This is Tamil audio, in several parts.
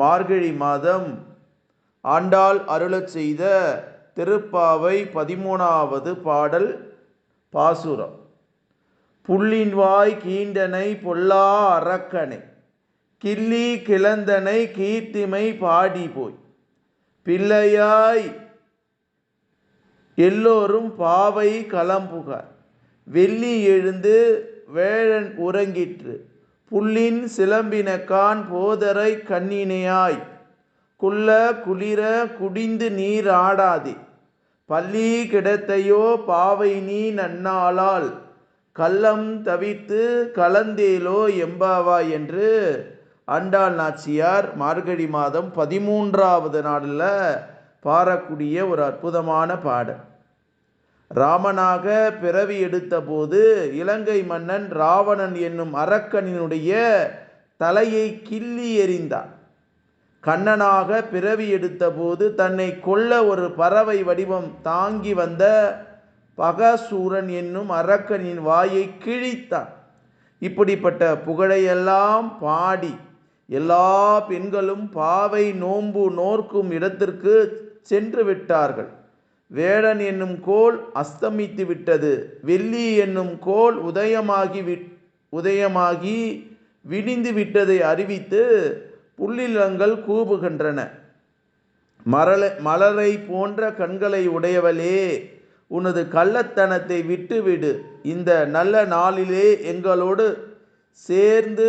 மார்கழி மாதம் ஆண்டாள் அருளச் செய்த திருப்பாவை பதிமூணாவது பாடல் பாசுரம். புள்ளின்வாய் கீண்டனை பொல்லா அரக்கனை கிள்ளி கிளந்தனை கீர்த்திமை பாடி போய். பிள்ளையாய் எல்லோரும் பாவை களம்புகார் வெள்ளி எழுந்து வேழன் உறங்கிற்று. புள்ளின் சிலம்பினக்கான் போதரை கண்ணினையாய். குள்ள குளிர குடிந்து நீர் ஆடாதே. பள்ளி கிடத்தையோ பாவை நீ நன்னாளால். கள்ளம் தவித்து கலந்தேலோ எம்பாவா என்று அண்டாள் நாச்சியார் மார்கழி மாதம் பதிமூன்றாவது நாளில் பாடக்கூடிய ஒரு அற்புதமான பாடல். ராமனாக பிறவி எடுத்தபோது இலங்கை மன்னன் ராவணன் என்னும் அரக்கனினுடைய தலையை கிள்ளி எறிந்தான். கண்ணனாக பிறவி எடுத்தபோது தன்னை கொல்ல ஒரு பறவை வடிவம் தாங்கி வந்த பகசூரன் என்னும் அரக்கனின் வாயை கிழித்தான். இப்படிப்பட்ட புகழையெல்லாம் பாடி எல்லா பெண்களும் பாவை நோன்பு நோர்க்கும் இடத்திற்கு சென்று விட்டார்கள். வேடன் என்னும் கோல் அஸ்தமித்து விட்டது. வெள்ளி என்னும் கோல் உதயமாகி விட் உதயமாகி விடிந்து விட்டதை அறிவித்து புள்ளிலங்கள் கூவுகின்றன. மரலை மலரை போன்ற கண்களை உடையவளே உனது கள்ளத்தனத்தை விட்டுவிடு. இந்த நல்ல நாளிலே எங்களோடு சேர்ந்து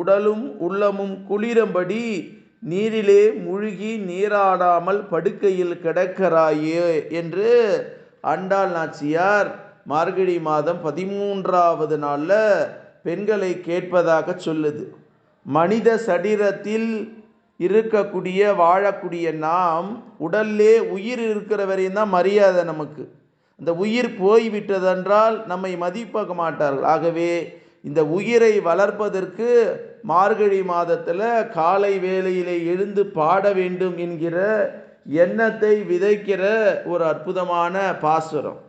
உடலும் உள்ளமும் குளிரும்படி நீரிலே முழுகி நீராடாமல் படுக்கையில் கிடக்கிறாயே என்று அண்டாள் நாச்சியார் மார்கழி மாதம் பதிமூன்றாவது நாளில் பெண்களை கேட்பதாக சொல்லுது. மனித சரீரத்தில் இருக்கக்கூடிய வாழக்கூடிய நாம் உடல்லே உயிர் இருக்கிற வரையும் தான் மரியாதை நமக்கு. அந்த உயிர் போய்விட்டதென்றால் நம்மை மதிப்பாக மாட்டார்கள். ஆகவே இந்த உயிரை வளர்ப்பதற்கு மார்கழி மாதத்தில் காலை வேளையிலே எழுந்து பாட வேண்டும் என்கிற எண்ணத்தை விதைக்கிற ஒரு அற்புதமான பாசுரம்.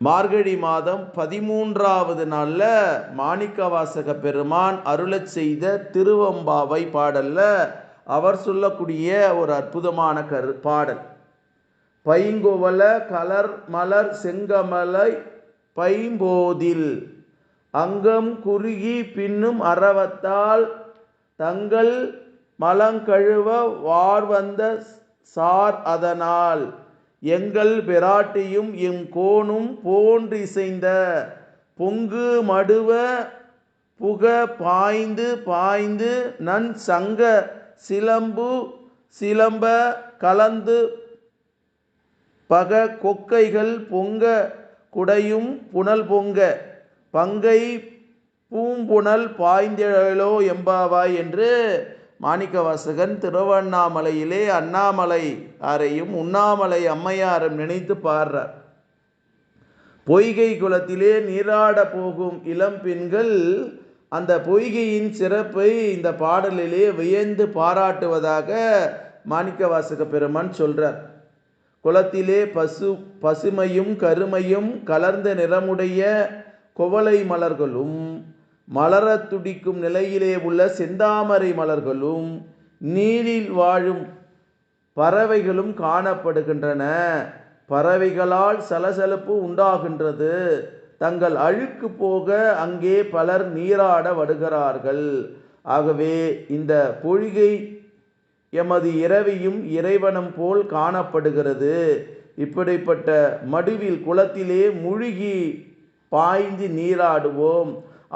மார்கழி மாதம் பதிமூன்றாவது நாளில் மாணிக்கவாசக பெருமான் அருளச் செய்த திருவம்பாவை பாடலில் அவர் சொல்லக்கூடிய ஒரு அற்புதமான கரு பாடல். பைங்கோவல கலர் மலர் செங்கமலை பைம்போதில் அங்கம் குறுகி பின்னும் அறவத்தால் தங்கள் மலங்கழுவ வார்வந்த சார் அதனால். எங்கள் பெராட்டியும் எம் கோணும் போன்றிசைந்த பொங்கு மடுவ புக பாய்ந்து பாய்ந்து நன் சங்க சிலம்பு சிலம்ப கலந்து பக கொக்கைகள் பொங்க குடையும் புனல் பொங்க பங்கை பூம்புணல் பாய்ந்தழலோ எம்பாவாய் என்று மாணிக்கவாசகன் திருவண்ணாமலையிலே அண்ணாமலை ஆரையும் உண்ணாமலை அம்மையாரும் நினைத்து பாடுறார். பொய்கை குளத்திலே நீராட போகும் இளம் பெண்கள் அந்த பொய்கையின் சிறப்பை இந்த பாடலிலே வியந்து பாராட்டுவதாக மாணிக்கவாசக பெருமான் சொல்றார். குளத்திலே பசு பசுமையும் கருமையும் கலர்ந்த நிறமுடைய குவளை மலர்களும் மலரத் துடிக்கும் நிலையிலே உள்ள செந்தாமரை மலர்களும் நீரில் வாழும் பறவைகளும் காணப்படுகின்றன. பறவைகளால் சலசலப்பு உண்டாகின்றது. தங்கள் அழுக்கு போக அங்கே பலர் நீராட வருகிறார்கள். ஆகவே இந்த பொழிகை எமது இரவியும் இறைவனம் போல் காணப்படுகிறது. இப்படிப்பட்ட மடுவில் குளத்திலே முழுகி பாய்ந்து நீராடுவோம்.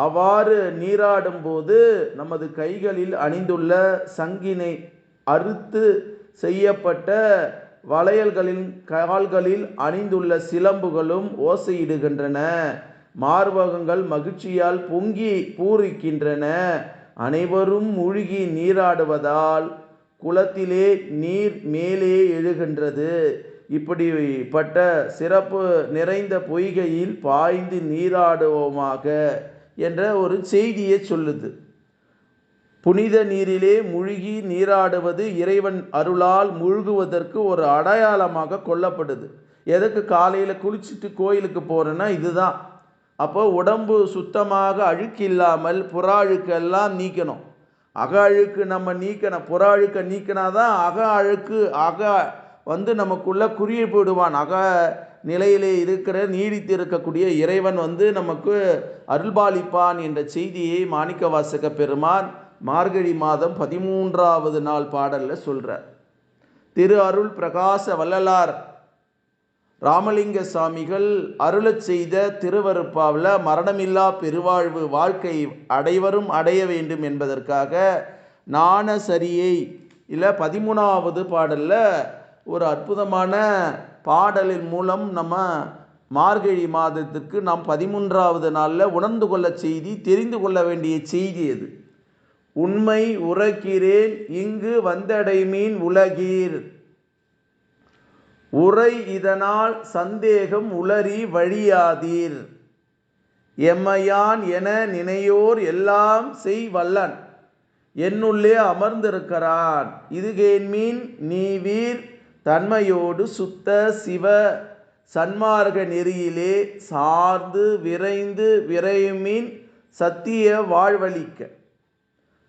அவ்வாறு நீராடும் போது நமது கைகளில் அணிந்துள்ள சங்கினை அறுத்து செய்யப்பட்ட வளையல்களின் கால்களில் அணிந்துள்ள சிலம்புகளும் ஓசையிடுகின்றன. மார்பகங்கள் மகிழ்ச்சியால் பொங்கி பூரிக்கின்றன. அனைவரும் மூழ்கி நீராடுவதால் குளத்திலே நீர் மேலே எழுகின்றது. இப்படிப்பட்ட சிறப்பு நிறைந்த பொய்கையில் பாய்ந்து நீராடுவோமாக என்ற ஒரு செய்தியை சொல்லுது. புனித நீரிலே முழுகி நீராடுவது இறைவன் அருளால் முழுகுவதற்கு ஒரு அடையாளமாக கொல்லப்படுது எதுக்கு காலையில் குளிச்சுட்டு கோயிலுக்கு போகிறேன்னா இதுதான். அப்போ உடம்பு சுத்தமாக அழுக்கு இல்லாமல் புற அழுக்கெல்லாம் நீக்கணும். அக அழுக்கு நம்ம நீக்கணும். புற அழுக்கை நீக்கினா தான் அக அழுக்கு அக வந்து நமக்குள்ள குறிய போடுவான் அக நிலையிலே இருக்கிற நீடித்து இருக்கக்கூடிய இறைவன் வந்து நமக்கு அருள்பாலிப்பான் என்ற செய்தியை மாணிக்க வாசக பெருமான் மார்கழி மாதம் பதிமூன்றாவது நாள் பாடலில் சொல்கிறார் திரு அருள் பிரகாச வள்ளலார் ராமலிங்க சாமிகள் அருளச் செய்த திருவருப்பாவில் மரணமில்லா பெருவாழ்வு வாழ்க்கை அடைவரும் அடைய வேண்டும் என்பதற்காக நாண சரியை இல்லை பதிமூணாவது பாடலில் ஒரு அற்புதமான பாடலின் மூலம் நம்ம மார்கழி மாதத்துக்கு நாம் பதிமூன்றாவது நாளில் உணர்ந்து கொள்ள செய்தி தெரிந்து கொள்ள வேண்டிய செய்தி அது உண்மை உரைக்கிறேன் இங்கு வந்தடைமீன் உலகீர். உரை இதனால் சந்தேகம் உளறி வழியாதீர். எம்மையான் என நினையோர் எல்லாம் செய் வல்லன். என்னுள்ளே அமர்ந்திருக்கிறான். இதுகேன்மீன் நீ வீர் தன்மையோடு சுத்த சிவ சன்மார்க்க நெறியிலே சார்ந்து விரைந்து விரையுமின் சத்திய வாழ்வழிக்க.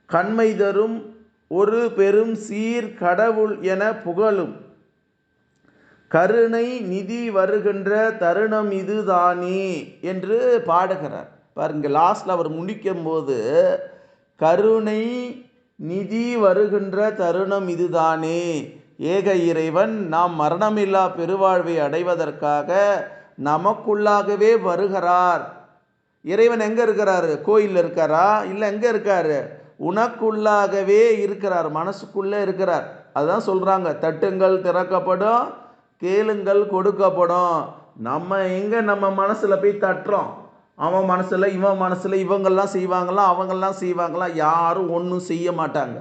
கண்மை தரும் ஒரு பெரும் சீர் கடவுள் என புகழும். கருணை நிதி வருகின்ற தருணம் இதுதானே என்று பாடுகிறார். பாருங்க லாஸ்ட்ல அவர் முடிக்கும் போது கருணை நிதி வருகின்ற தருணம் இதுதானே ஏக இறைவன் நாம் மரணமில்லா பெருவாழ்வை அடைவதற்காக நமக்குள்ளாகவே வருகிறார். இறைவன் எங்கே இருக்கிறாரு? கோயிலில் இருக்காரா? இல்லை எங்கே இருக்காரு? உனக்குள்ளாகவே இருக்கிறார் மனசுக்குள்ளே இருக்கிறார். அதுதான் சொல்கிறாங்க தட்டுங்கள் திறக்கப்படும் கேளுங்கள் கொடுக்கப்படும். நம்ம எங்கே நம்ம மனசில் போய் தட்டுறோம்? அவன் மனசில் இவன் மனசில் இவங்கெல்லாம் செய்வாங்களாம் அவங்கெல்லாம் செய்வாங்களாம் யாரும் ஒன்றும் செய்ய மாட்டாங்க.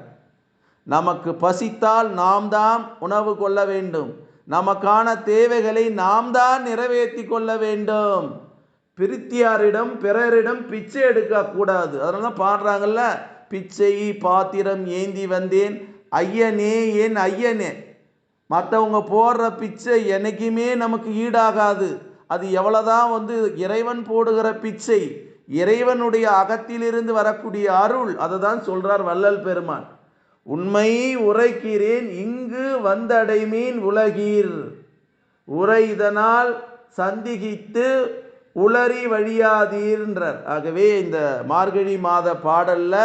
நமக்கு பசித்தால் நாம் தான் உணவு கொள்ள வேண்டும். நமக்கான தேவைகளை நாம் தான் நிறைவேற்றி கொள்ள வேண்டும். பிரித்தியாரிடம் பிறரிடம் பிச்சை எடுக்கக்கூடாது அதனால தான் பாடுறாங்கல்ல பிச்சை பாத்திரம் ஏந்தி வந்தேன் ஐயனே ஏன் ஐயனே? மற்றவங்க போடுற பிச்சை என்றைக்குமே நமக்கு ஈடாகாது. அது எவ்வளோதான் வந்து இறைவன் போடுகிற பிச்சை இறைவனுடைய அகத்திலிருந்து வரக்கூடிய அருள் அதை தான் சொல்கிறார் வள்ளல் பெருமான். உண்மை உரைக்கிறேன் இங்கு வந்தடைமீன் உலகீர். உரை இதனால் சந்திகித்து உளறி வழியாதீர்ன்றார். ஆகவே இந்த மார்கழி மாத பாடலில்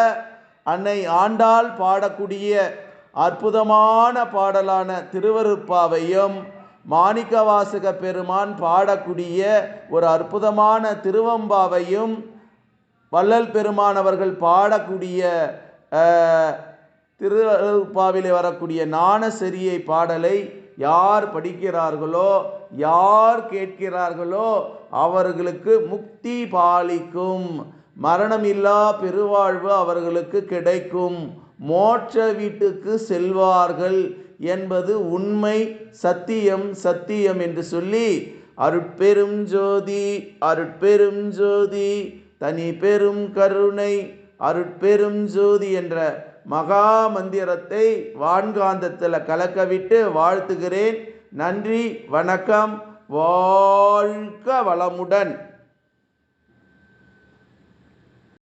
அன்னை ஆண்டாள் பாடக்கூடிய அற்புதமான பாடலான திருவருப்பாவையும் மாணிக்கவாசக பெருமான் பாடக்கூடிய ஒரு அற்புதமான திருவம்பாவையும் வள்ளல் பெருமானவர்கள் பாடக்கூடிய திருப்பாவிலே வரக்கூடிய ஞானசரியை பாடலை யார் படிக்கிறார்களோ யார் கேட்கிறார்களோ அவர்களுக்கு முக்தி பாலிக்கும். மரணமில்லா பெருவாழ்வு அவர்களுக்கு கிடைக்கும். மோட்ச வீட்டுக்கு செல்வார்கள் என்பது உண்மை சத்தியம் சத்தியம் என்று சொல்லி அருட்பெரும் ஜோதி அருட்பெரும் ஜோதி தனி பெரும் கருணை அருட்பெரும் ஜோதி என்ற மகா மந்திரத்தை வான்காந்தத்தில் கலக்கவிட்டு வாழ்த்துகிறேன். நன்றி வணக்கம். வாழ்க வளமுடன்.